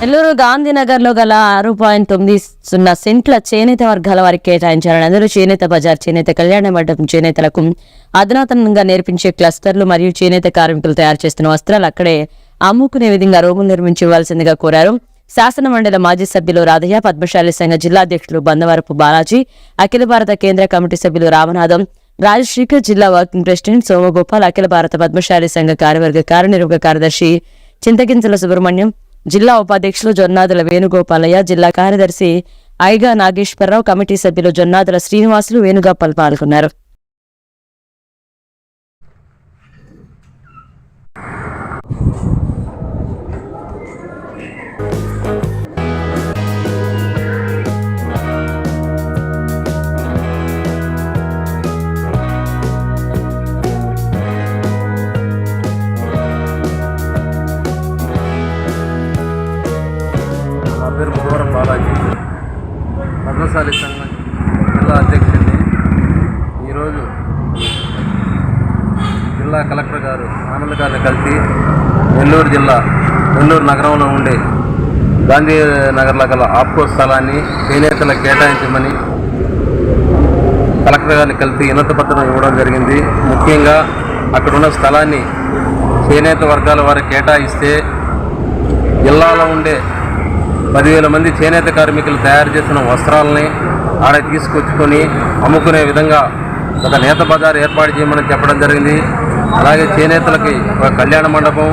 నెల్లూరు గాంధీనగర్లో గల ఆరు పాయింట్ తొమ్మిది సున్నా సెంట్ల చేనేత వర్గాల వారికి కేటాయించాలని అందరూ చేనేత బజార్ చేనేత కళ్యాణ మండపం చేనేతలకు అధునాతనంగా నేర్పించే క్లస్టర్లు మరియు చేనేత కార్మికులు తయారు చేస్తున్న వస్త్రాలు అక్కడే అమ్ముకునే విధంగా రూములు నిర్మించి ఇవ్వాల్సిందిగా కోరారు. శాసన మండలి మాజీ సభ్యులు రాధయ్య పద్మశాలి సంఘ జిల్లా అధ్యక్షులు బందవరపు బాలాజీ అఖిల భారత కేంద్ర కమిటీ సభ్యులు రామనాథం రాజశేఖర్ జిల్లా వర్కింగ్ ప్రెసిడెంట్ సోమగోపాల్ అఖిల భారత పద్మశాలి సంఘ కార్యవర్గ కార్యనిర్వాహక కార్యదర్శి చింతగింజల సుబ్రహ్మణ్యం జిల్లా ఉపాధ్యక్షులు జొన్నాదుల వేణుగోపాలయ్య జిల్లా కార్యదర్శి ఐగా నాగేశ్వరరావు కమిటీ సభ్యులు జొన్నాదుల శ్రీనివాసులు వేణుగోపాల్ పాల్గొన్నారు. పద్మశాలి సంఘం జిల్లా అధ్యక్షుడిని. ఈరోజు జిల్లా కలెక్టర్ గారు ఆనంద్ గారిని కలిసి నెల్లూరు జిల్లా నెల్లూరు నగరంలో ఉండే గాంధీ నగర్లో గల ఆప్కో స్థలాన్ని చేనేతలకు కేటాయించమని కలెక్టర్ గారిని కలిసి వినతి పత్రం ఇవ్వడం జరిగింది. ముఖ్యంగా అక్కడున్న స్థలాన్ని చేనేత వర్గాల వారికి కేటాయిస్తే జిల్లాలో ఉండే పదివేల మంది చేనేత కార్మికులు తయారు చేసిన వస్త్రాలని ఆడ తీసుకొచ్చుకొని అమ్ముకునే విధంగా ఒక నేత బజార్ ఏర్పాటు చేయమని చెప్పడం జరిగింది. అలాగే చేనేతలకి ఒక కళ్యాణ మండపం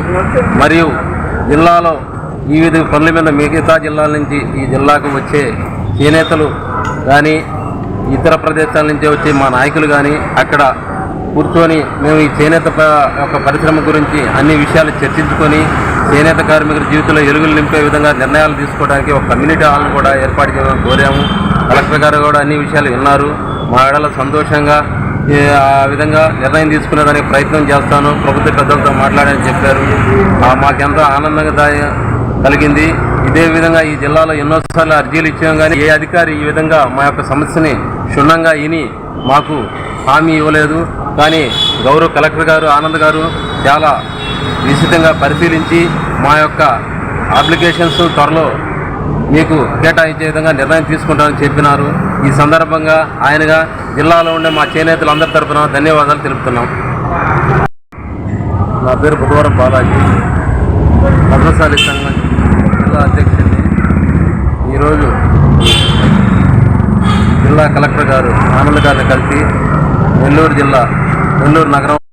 మరియు జిల్లాలో ఈ విధ పనుల మీద మిగతా జిల్లాల నుంచి ఈ జిల్లాకు వచ్చే చేనేతలు కానీ ఇతర ప్రదేశాల నుంచి వచ్చే మా నాయకులు కానీ అక్కడ కూర్చొని మేము ఈ చేనేత యొక్క పరిశ్రమ గురించి అన్ని విషయాలు చర్చించుకొని చేనేత కార్మికుల జీవితంలో ఎలుగులు నింపే విధంగా నిర్ణయాలు తీసుకోవడానికి ఒక కమ్యూనిటీ హాల్ను కూడా ఏర్పాటు చేయడం కోరాము. కలెక్టర్ గారు కూడా అన్ని విషయాలు విన్నారు. మా ఎడల సంతోషంగా ఆ విధంగా నిర్ణయం తీసుకునేదానికి ప్రయత్నం చేస్తాను. ప్రభుత్వ పెద్దలతో మాట్లాడని చెప్పారు. మాకెంతో ఆనందంగా కలిగింది. ఇదే విధంగా ఈ జిల్లాలో ఎన్నోసార్లు అర్జీలు ఇచ్చాం కానీ ఏ అధికారి ఈ విధంగా మా యొక్క సమస్యని క్షుణ్ణంగా విని మాకు హామీ ఇవ్వలేదు. కానీ గౌరవ కలెక్టర్ గారు ఆనంద్ గారు చాలా నిశ్చితంగా పరిశీలించి మా యొక్క అప్లికేషన్స్ త్వరలో మీకు కేటాయించే విధంగా నిర్ణయం తీసుకుంటామని చెప్పినారు. ఈ సందర్భంగా ఆయనగా జిల్లాలో ఉండే మా చేనేతలందరి తరపున ధన్యవాదాలు తెలుపుతున్నాం. నా పేరు బుధవారం బాలాజీ. భద్రశాలి సంఘం జిల్లా అధ్యక్షుడిని. ఈరోజు జిల్లా కలెక్టర్ గారు ఆనంద్ గారిని కలిసి నెల్లూరు జిల్లా నెల్లూరు నగరం